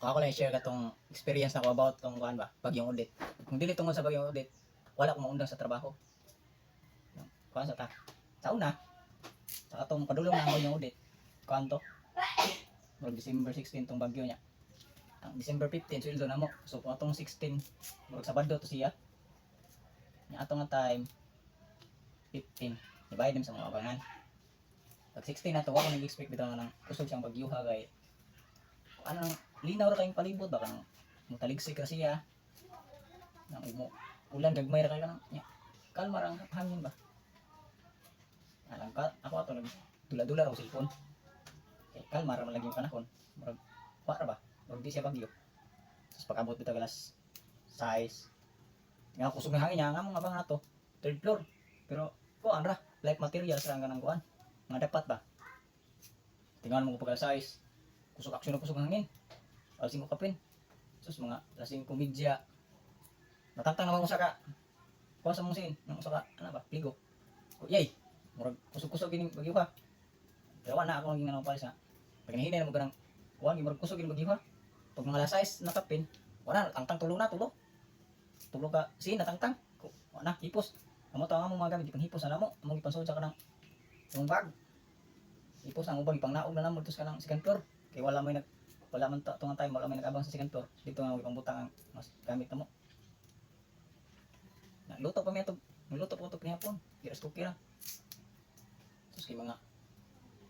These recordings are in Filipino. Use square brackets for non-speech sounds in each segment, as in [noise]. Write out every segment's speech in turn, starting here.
ako lang i-share katong experience na ko about tong kuan ba, bagyong audit. Kung dili tungod sa bagyong audit, wala ko maundang sa trabaho. Kuan sa ta. Sa una, sa atong padulong na bagyong audit. Kuan to. Murag December 16 tong bagyo niya. Ang December 15 sweldo na mo. So kung atong 16 murag Sabado to siya. Nya atong time 15 ibayad din sa mga abangan. Pag 16 na to, ako nag-expect bitaw nga ng kusog siyang bagyuha kay ano linaw ra kayong palibot baka nang mutaligsik ka siya. Nang imo ulan gagmay ra kay kanang nya kalma ra ang hangin ba? Alam ka ako ato nag dula-dula ra cellphone. Kay kalma ra man lagi yung panahon. Murag wa ra ba? Murag di siya bagyo. Tapos pag abot bitaw galas size. Nga kusog ng hangin niya nga mga abang na to. Third floor. Pero kuan ra light materials ra ang ganang kuan. Nga dapat ba? Tingnan mo pagka size. Kusog aksyon na kusog ang hangin alas 5 kapin. Sus mga alas 5 media. Natantang naman ko sa ka kuha sa mong sin ng usa ka ano ba? Pligo. Yay! Murag kusog-kusog gini bagyo ka pero wala ako naging nanong palis na pag nahinay na mo ganang kuha gi murag kusog gini bagyo ka pag mga alas 6 na kapin wala tangtang tulo na tulo. Tulo ka sin natangtang. Wala hipos. Amo ang among mga gamit ipang hipos. Na mo among ipansod sa kanang yung bag. Hipos ang ubang ipang naog na namo tus kanang second floor. Kay wala may nag wala man ta tunga time wala may nag-abang sa second floor dito nga ipang butang ang mas gamit na mo Luto pa mi ito. Luto pa ito pinapon. Di ras cookie ra. Tapos kay mga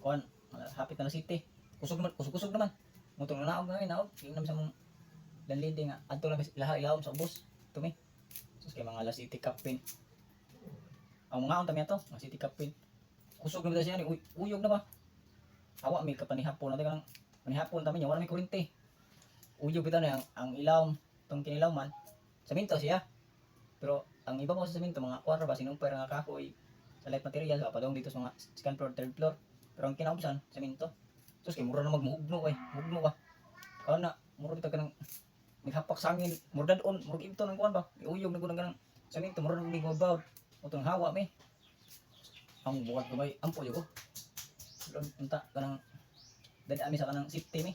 mga hapit na na city. Kusog naman, kusog-kusog naman. Mutong na naog na naog. Yung naman sa mong landlady nga adto lang laha ilawom sa ubos. Tumi. Tapos kay mga la city captain. Ang mga unta ato, mga city captain. Kusog naman siya ni uy, uyog na ba? Awa mi kapanihapon na kanang panihapon tami niya wala may kuryente. Uyog bitaw na ang, ang ilaw tong kinilawman. Saminto siya. Pero ang iba mo sa semento mga kwarto ba sinumpay nga kahoy sa light material sa padong dito sa mga second floor, third floor. Pero ang kinaubusan semento. Sus kay mura na magmuhugno kay, mugno ka. Kao na mura kita kanang naghapak sa angin, mura doon, mura ito ng kuan ba. Iuyog na gunang ganang semento, mura nang migobawd. Utong hawa me. Ang bukat ko bay, ampo yo ko. Pero unta kanang dali ami sa kanang safety me.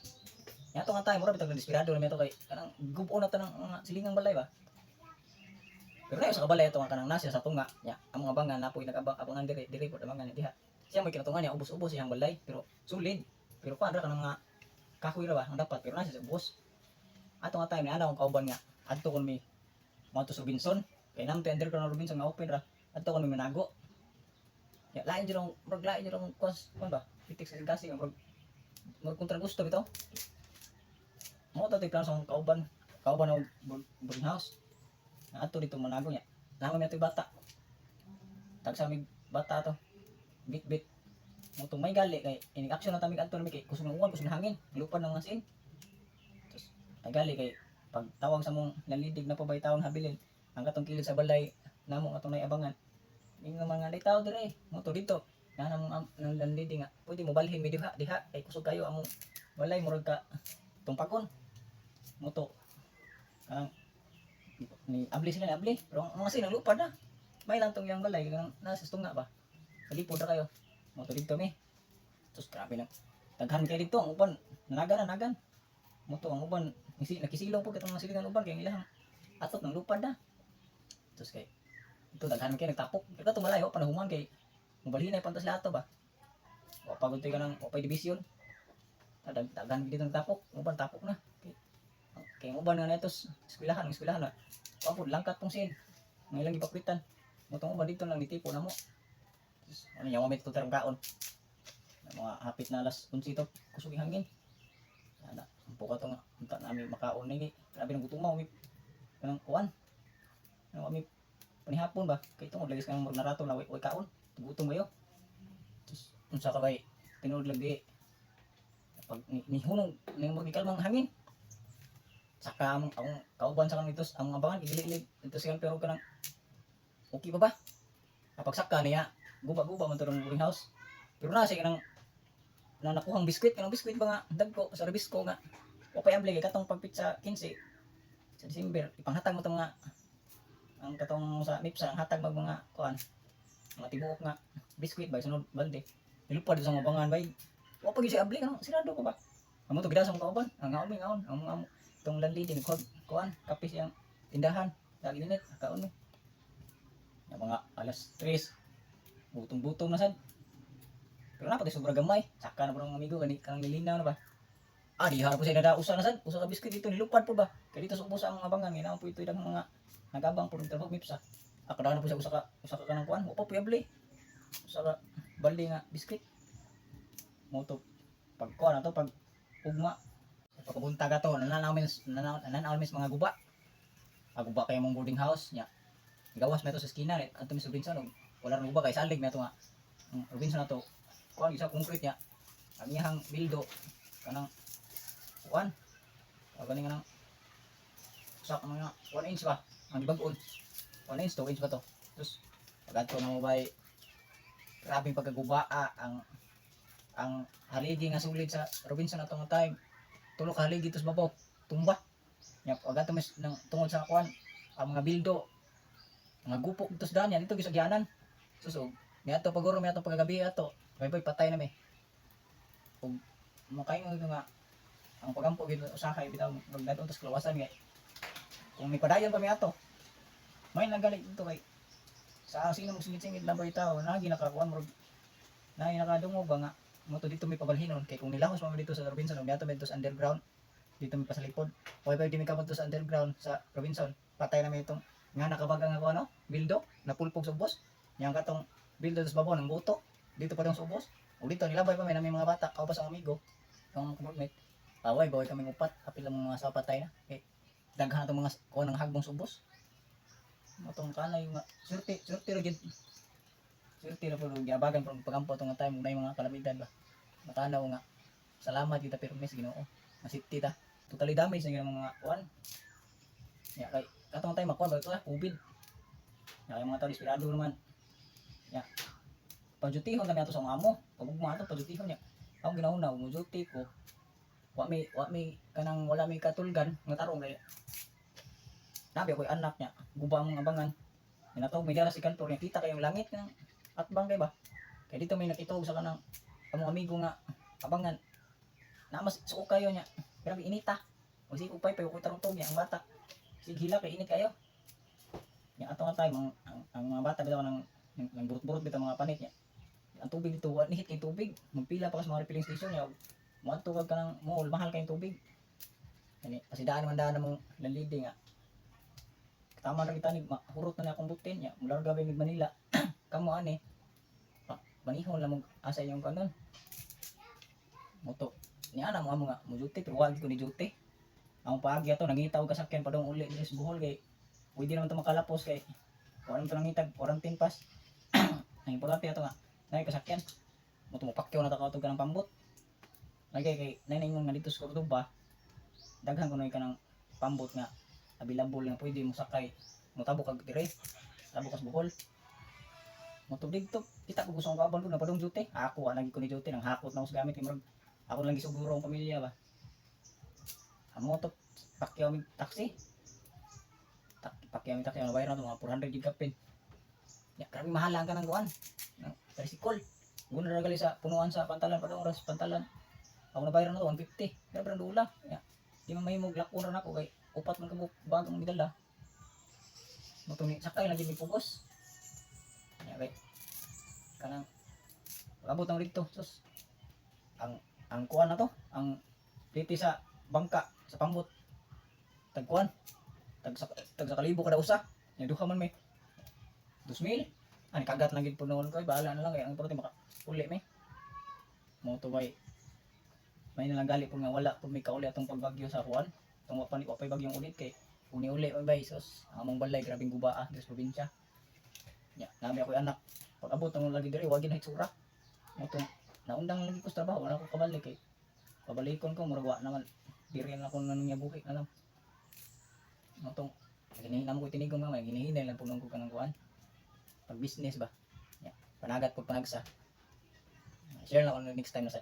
Yato nga tayo, mura bitag na desperado na to kay kanang gubo na tanang mga silingang balay ba. Pero kayo sa kabalay ito nga kanang nasya sa tunga. Ya, ang mga bangan napoy nag-abangan diri diri po mga diha. Siya may kinatungan niya ubos-ubos siyang balay pero sulid. Pero kuan ra kanang nga kahoy ra ba ang dapat pero nasya sa ubos. Ato nga time ni ana akong kauban nga adto kon mi sa Robinson. Kay nang tender ko na Robinson nga open ra. Adto kon mi manago. Ya, lain jud ang lain jud ang kuan ba? Pitik sa gasi nga murag murag kontra gusto bitaw. Mo ta ti plano kauban. Kauban ng boarding house na ato dito manago niya. Namo mi ato bata. Tag sa mig bata to. Bit bit. Mutong may gali kay inig action na tamig adto mi kay kusog ng uwan, kusog ng hangin, lupad ng mga sin. Tapos ay gali kay pag tawag sa mong nalidig na pabay taon habilin ang katong kilid sa balay namo atong nay abangan. Ing mga tao dire, mo to dito. Na namo ang nalidi nga. Pwede mo balhin mi diha diha kay kusog kayo among balay murag ka tumpakon. Mo to. Kanang ni abli sila ni abli. Pero ang mga sinang lupad na may lang tong yung balay kanang nasa tunga ba? Kalipod na kayo. Mo to dito mi. Tapos grabe lang. Daghan kayo dito ang uban nagan na nagan mo to ang uban nakisilong po kitong mga silingan uban kay ilang atot ng lupad na. Tapos kay ito daghan kayo nagtapok. Ito to malayo panahuman kay mubalhin na pantas lahat ba wa pagod tayo ka ng wa pa'y division Dag- daghan dito nagtapok uban tapok na kay ang uban nga neto eskwelahan eskwelahan na Pagod langkat tong sin. May lang ipakwitan. Mutong ba dito lang ditipo na mo. Ano yung mamit tutarang kaon. Mga hapit na alas 11 to. Kusog hangin. Ana, ampo ka to nga. Unta namin makaon ni. Grabe ng gutumaw mi. Kanang kuan. Ano kami panihapon ba? Kay tungod lagis kang murag narato na way kaon. Gutom ba yo? Tapos unsa ka bay tinuod lagi. Pag ni, ni hunong ning hangin. Saka ang ang kauban sa kanitos ang mga bangan igilid ito siya pero kanang okay pa ba? Kapag saka niya. Guba-guba man turong boarding house. Pero na siya kanang na nakuhang biskwit. Kanang biskwit ba nga? Dagko sa ko nga. O pa amble katong pagpitsa 15 sa December ipanghatag mo tong mga ang katong sa MIPSA ang hatag mag mga kuan mga tibuok nga biskwit ba sunod balde. Nilupad sa mga bangan bay. Wa pag siya amble kanang sirado ko ba? Amo to gidas ang kauban ang mi ngaon ang amo. Tong landlady nagkuhan kuan kapis yang tindahan. Lagi dinit kaon mi ya mga alas 3 butong-butong na sad. Pero napatay sobra gamay. Saka na po ng amigo kani kang nilinaw na ba? Ah di harap po siya nada usa na usa ka biskuit dito nilupad po ba? Kaya dito sa ubos ang abangan ginawa po ito ilang mga nagabang po ng trabaho mipsa akadahan po siya usa ka usa ka kanang kuan wa pa puyable usa ka balde nga biskuit. Mo to pag kuan na to pag ugma pagkabuntag ato nananaw mis nananaw mis mga guba. Ang guba kay mong boarding house nya. Gawas meto sa skina rin ato mis Robinson og wala rin guba kay salig meto nga. Ang Robinson na to. Kuan isa concrete nya. Ang iyang bildo kanang kuan ganing nga sa mga 1 inch ba? Ang dibag-on 1 inch 2 inch ba to? Tapos pag ato na mo bay grabing pagkagubaa ang ang haligi nga sulid sa Robinson na nga time. Tulo ka haligi tos babaw tumba. Nya pag ato mas nang tungod sa kuan ang mga bildo mga gupok tos daan yan ito gisagyanan. Susog niya to paguro niya to paggabi ato bay bay patay na me ug mukay mo ito nga ang pagampo gid usahay bitaw magdadon tos klawasan nga kung may padayon pa mi ato may nagalit dito kay sa sino mo singit-singit lang ba itaw nagi nakakuan mo nagi nakadungog ba nga mo to dito may pabalhinon kay kung nilahos mo dito sa Robinson ug dito sa underground dito may pa sa likod Hoy pwede mi kamot to sa underground sa Robinson patay na mi itong nga nakabaga nga ko ano bildo napulpog sa ubos. Yang katong bildo sa babaw ng buto dito pa dong sa ubos. Ug dito nilabay pa may namin mga bata kao pa sa amigo ang kumurmate away baway kami upat apil lang mga sa patay na. Kay daghan itong mga kuha ng hagbong sa ubos matong kanay nga surti surti ra gid surti ra po giabagan pag pagampo itong time na mga kalamidad ba? Matanaw nga. Salamat kita permis Ginoo. Masipti ta. Totally damage na mga kuan ya kay katong time makuan ba ito ah? Covid. Ya kay mga tao desperado naman. Ya. Pajutihon kami ato sa mga amo. Pag ugma ato pajutihon ya. Ako ginauna umujuti ko. Wa mi wa mi kanang wala mi katulgan nga tarong kay nabi ako'y anak niya. Gubang mga abangan. Minatawag may dala si kantor niya. Kita kayong langit ng atbang kay ba? Kaya dito may nakitawag sa kanang among amigo nga abangan. Na mas suko kayo niya. Grabe inita. O si upay payo ko tarong niya ang bata. Sige hila kay init kayo. Niya ato nga tayo ang, ang, ang mga bata bitaw ng ng, ng burot-burot bitaw mga panit niya. Ang tubig dito wa nihit kay tubig. Magpila pa ka sa mga refilling station niya. Muadto kag kanang mall mahal kayong tubig. Kani pasidaan man daan mong lalidi nga tama ra kita ni mahurot na na akong butin. Niya mula gabi mig Manila. [clears throat] Kamo ani manihon lang asa yung kanon. Moto ni ana mo amo nga mo duty pero wag ko ni duty. Ang paagi ato nangitaw kasakyan pa dong uli ni Bohol kay pwede naman to makalapos kay wala to nangitag quarantine pass. [clears throat] Ang importante ato nga nay kasakyan. Mo to mapakyaw na ta ka kanang pambot. Lagay kay nanay nga dito sa Cordoba daghan ko na kanang pambot nga available nga pwede mo sakay. Mo tabok kag dire. Tabok kas Bohol mo to. Kita ko gusto ko na padong duty. Ako ang lagi ko ni duty. Nang hakot na sa gamit imong ako lang gisuguro ang pamilya ba? Amo to pakyaw mi taxi. Tak pakyaw mi taxi. Ang bayran mga 400 gig kapin. Ya grabe mahalang ka ng kuan ng tricycle. Guna ra gali sa punuan sa pantalan padong oras pantalan. Ako na bayran na to 150 grabe ra dula ya di man mahimog lakon ra nako kay upat man kabuk bagang midala to ni sakay lagi mi pugos. Ya kay kanang abot ang dito sus. Ang ang kuan na to ang titi sa bangka sa pambot tagkuan tag sa tag sa kalibo kada usa. Nya duha man may. 2000 ani kagat lang gid punon ko bahala na lang kay ang importante maka uli may. Mo to bay may nalang gali po nga wala po may kauli atong pagbagyo sa kuan tong wa pa ni wa pa'y bagyong ulit kay uni uli may bay sus among balay grabing gubaa sa probinsya. Nya nami ako anak. Pag abot ang lagi diri wagi na hitsura. Mo to naundang lagi ko sa trabaho wala ko kabalik kay pabalikon ko murag naman. Diri na ako nang niya buhi na lang. Mo to ginihinam ko tinigong mamay ginihinay lang punong ko kanang kuan pag business ba? Nya panagat ko panagsa share lang ako next time na sa